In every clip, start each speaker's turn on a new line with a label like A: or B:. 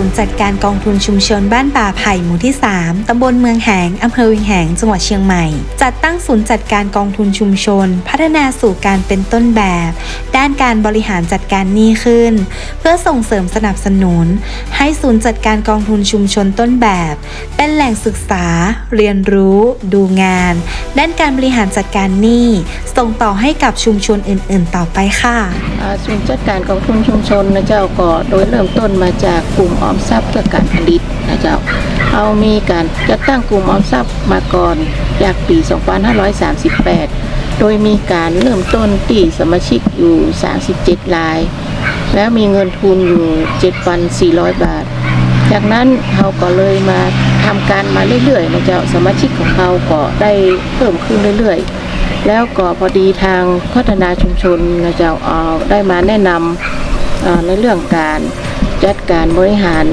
A: ศูนย์จัดการกองทุนชุมชนบ้านป่าไผ่หมู่ที่ 3 ตำบลเมืองแหงอำเภอวิงแหง จังหวัดเชียงใหม่ จัดตั้งศูนย์จัดการกองทุนชุมชน พัฒนาสู่การเป็นต้นแบบ ด้านการบริหารจัดการหนี้ขึ้น เพื่อส่งเสริมสนับสนุน ให้ศูนย์จัดการกองทุนชุมชนต้นแบบ เป็นแหล่งศึกษา เรียนรู้ ดูงาน ด้านการบริหารจัดการหนี้ ส่งต่อให้กับชุมชนอื่น ๆ ต่อไปค่ะ
B: ศูนย์จัดการกองทุนชุมชนนะเจ้าก็โดยเริ่มต้นมาจากกลุ่มออมทรัพย์เพื่อการผลิตนะเจ้าเอามีการจัดตั้งกลุ่มออมทรัพย์มาก่อนจากปี 2538 โดยมีการเริ่มต้นที่สมาชิกอยู่ 37ราย แล้วมีเงินทุนอยู่ 7,400 บาท จากนั้นเขาก็เลยมาทำการมาเรื่อยๆนะเจ้าสมาชิกของเขาก็ได้เพิ่มขึ้นเรื่อยๆ แล้วก็พอดีทางพัฒนาชุมชนนะเจ้าเอาได้มาแนะนำในเรื่องการจัดการบริหาร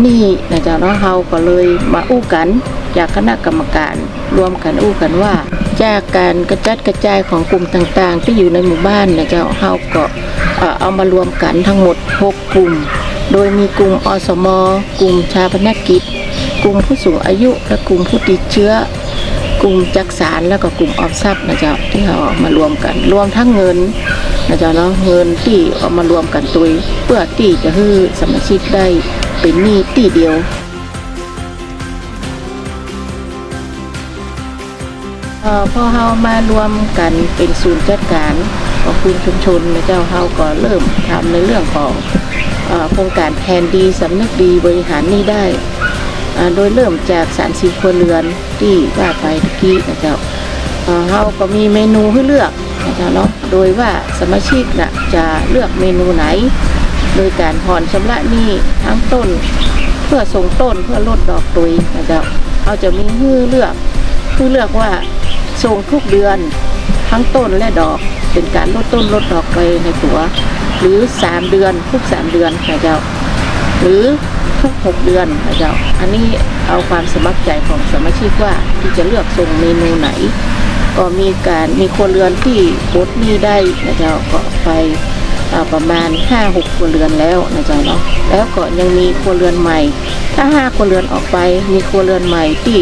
B: หนี้นะเจ้าเนาะเขาก็เลยมาอู้กันจากคณะกรรมการรวมกันอู้กันว่า จากการกระจัดกระจายของกลุ่มต่างๆ ที่อยู่ในหมู่บ้านนะเจ้าเขาก็เอามารวมกันทั้งหมด 6 กลุ่ม โดยมีกลุ่มอสม กลุ่มชาพนกิจ กลุ่มผู้สูงอายุและกลุ่มผู้ติดเชื้อ กลุ่มจักสารแล้วก็กลุ่มออมทรัพย์นะเจ๊ะที่เขาเอามารวมกัน รวมทั้งเงินนะเจ๊ะเนาะเงินที่เอามารวมกันตัวเพื่อที่จะให้สมาชิกได้เป็นหนี้ที่เดียวพอเฮามารวมกันเป็นศูนย์จัดการของคุณชุมชนนะเจ้าเฮาก็เริ่มทำในเรื่องของอ่อโครงการแทนดีสำนึกดีบริหารนี้ได้ โดยเริ่มจากสารสีครัวเรือนที่ว่าไปตะกี้นะเจ้าเอ่อเฮาก็มีเมนูให้เลือกนะเจ้าเนาะโดยว่าสมาชิกนะจะเลือกเมนูไหน โดยการผ่อนชำระหนี้ทั้งต้น เพื่อส่งต้นเพื่อลดดอกตุยนะเจ้าเขาจะมีให้เลือกให้เลือกว่าส่งทุกเดือนทั้งต้นและดอกเป็นการลดต้นลดดอกไปในตัว หรือ 3 เดือนทุก 3 เดือนนะเจ้าหรือ ทุก6เดือนนะเจ้า อันนี้เอาความสมัครใจของสมาชิกว่าที่จะเลือกส่งเมนูไหน ก็มีการมีครัวเรือนที่ลดหนี้ได้นะเจ้าก็ไปประมาณ 5-6ครัวเรือนแล้วนะเจ้าเนาะแล้วก็ยังมีครัวเรือนใหม่ ถ้าห้าครัวเรือนออกไปมีครัวเรือนใหม่ที่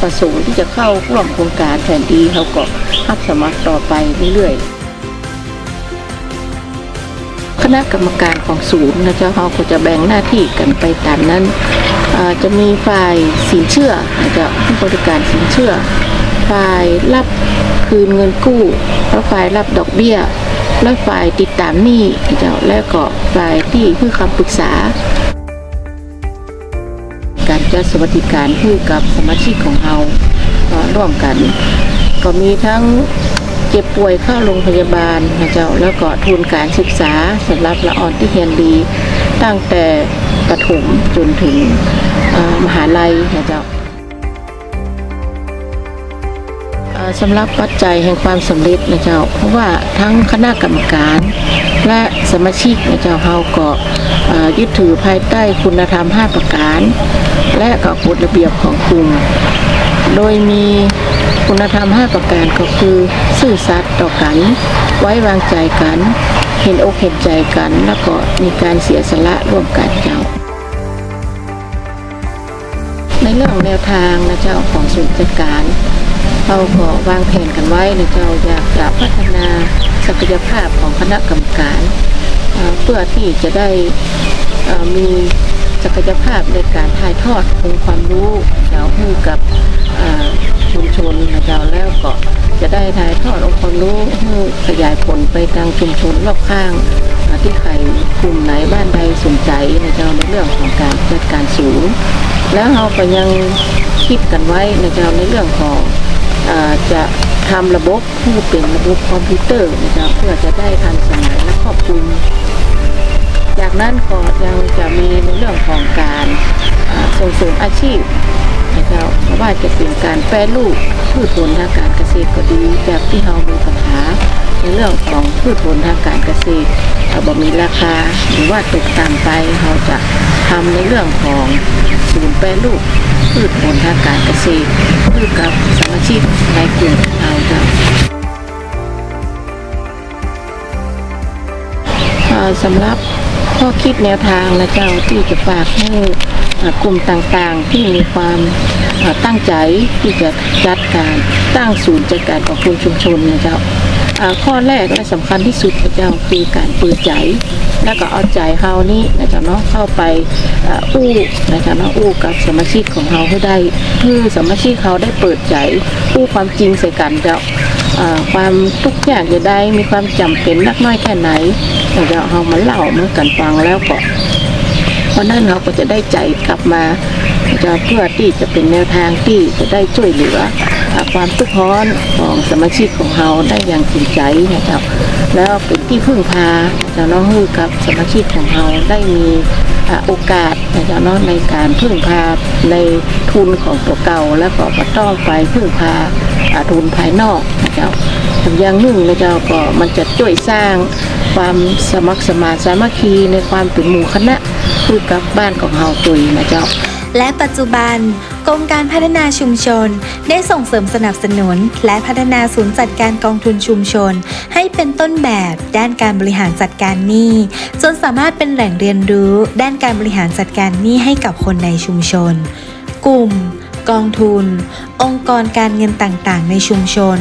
B: ประสงค์ที่จะเข้าร่วมโครงการแผนดีเขาก็รับสมัครต่อไปเรื่อยๆ คณะกรรมการของศูนย์นะเจ้าเขาก็จะแบ่งหน้าที่กันไปตามนั้นจะมีฝ่ายสินเชื่อนะเจ้าผู้บริการสินเชื่อ ฝ่ายรับคืนเงินกู้ แล้วฝ่ายรับดอกเบี้ย และฝ่ายติดตามหนี้นะเจ้าแล้วก็ฝ่ายที่ให้คำปรึกษา การจัดสวัสดิการให้กับสมาชิกของเราร่วมกัน ก็มีทั้ง เจ็บป่วยเข้าโรงพยาบาลนะเจ้าแล้วก็ทุนการศึกษาสำหรับละอ่อนที่เรียนดี ตั้งแต่ประถมจนถึงมหาลัยนะเจ้าสำหรับปัจจัยแห่งความสำเร็จนะเจ้า เพราะว่าทั้งคณะกรรมการและสมาชิกนะเจ้าเฮาก็ยึดถือภายใต้คุณธรรม 5 ประการ และก็กฎระเบียบของกลุ่ม โดยมีคุณธรรม 5 ประการก็คือ ซื่อสัตย์ต่อกัน ไว้วางใจกัน เห็นอกเห็นใจกัน แล้วก็มีการเสียสละร่วมกันเจ้า ในเรื่องแนวทางนะเจ้าของศูนย์จัดการเราก็วางแผนกันไว้นะเจ้าอยากจะพัฒนาศักยภาพของคณะกรรมการ เพื่อที่จะได้มี ศักยภาพในการถ่ายทอดองค์ความรู้เจ้าให้กับชุมชนนะเจ้าแล้วก็จะได้ถ่ายทอดองค์ความรู้ให้ขยายผลไปทางชุมชนรอบข้างที่ใครกลุ่มไหนบ้านใดสนใจนะเจ้าในเรื่องของการจัดการสูงแล้วเราก็ยังคิดกันไว้นะเจ้าในเรื่องของอจะทำระบบที่เป็นระบบคอมพิวเตอร์นะเจ้าเพื่อจะได้ทันสมัยและครอบคลุม นั้นก็ยังจะมีในเรื่องของการส่งเสริมอาชีพนะเจ้าไม่ว่าจะเป็นการแปรรูปพืชผลทางการเกษตรก็ดีจากที่เรามีปัญหาในเรื่องของพืชผลทางการเกษตรเอ่อบ่มีราคาหรือว่าตกต่ำไปเราจะทำในเรื่องของศูนย์แปรรูปพืชผลทางการเกษตรเพื่อกับสมาชิกในกลุ่มเราจะสำหรับ ข้อคิดแนวทางนะเจ้าที่จะฝากให้กลุ่มต่างๆ ที่มีความตั้งใจที่จะจัดการตั้งศูนย์จัดการของคนชุมชนนะเจ้าข้อแรกและสำคัญที่สุดนะเจ้าคือการเปิดใจ แล้วก็เอาใจเฮานี่นะเจ้าเนาะเข้าไปอู้นะเจ้าเนาะอู้กับสมาชิกของเฮาให้ได้ คือสมาชิกเขาได้เปิดใจอู้ความจริงใส่กันเจ้า ความทุกข์ยากจะได้มีความจำเป็นนักน้อยแค่ไหนเราจะเอามาเล่าเมื่อกันฟังแล้วก็เพราะนั้นเราก็จะได้ใจกลับมาจะเพื่อที่จะเป็นแนวทางที่จะได้ช่วยเหลือความทุกข์ร้อนของสมาชิกของเราได้อย่างจริงใจนะครับแล้วเป็นที่พึ่งพาจะน้องฮือกับสมาชิกของเราได้มี โอกาสนะเนาะในการพึ่งพาในทุนของตัวเก่าแล้วก็มาต้องไปพึ่งพาทุนภายนอกนะเจ้าอย่างหนึ่งนะเจ้าก็มันจะช่วยสร้างความสมัครสมานสามัคคีในความเป็นหมู่คณะคือกับบ้านของเฮาตุยนะเจ้า
A: และปัจจุบัน กรมการพัฒนาชุมชน ได้ส่งเสริมสนับสนุน และพัฒนาศูนย์จัดการกองทุนชุมชน ให้เป็นต้นแบบด้านการบริหารจัดการหนี้ จนสามารถเป็นแหล่งเรียนรู้ ด้านการบริหารจัดการหนี้ให้กับคนในชุมชน กลุ่ม กองทุน องค์กรการเงินต่างๆ ในชุมชน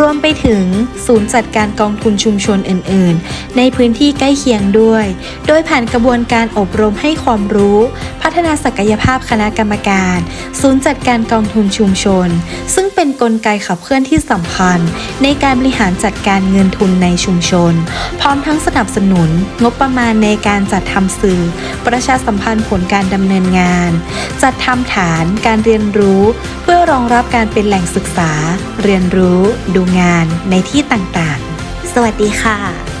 A: รวมไปถึงศูนย์จัดการกองทุนชุมชนอื่น ๆ ในพื้นที่ใกล้เคียงด้วย โดยผ่านกระบวนการอบรมให้ความรู้ พัฒนาศักยภาพคณะกรรมการ ศูนย์จัดการกองทุนชุมชน ซึ่งเป็นนกลไกขับเคลื่อนที่สำคัญ ในการบริหารจัดการเงินทุนในชุมชน พร้อมทั้งสนับสนุน งบประมาณในการจัดทำสื่อ ประชาสัมพันธ์ผลการดำเนินงาน จัดทำฐานการเรียนรู้รู้ เพื่อรองรับการเป็นแหล่งศึกษา เรียนรู้ ดูงานในที่ต่างๆ สวัสดีค่ะ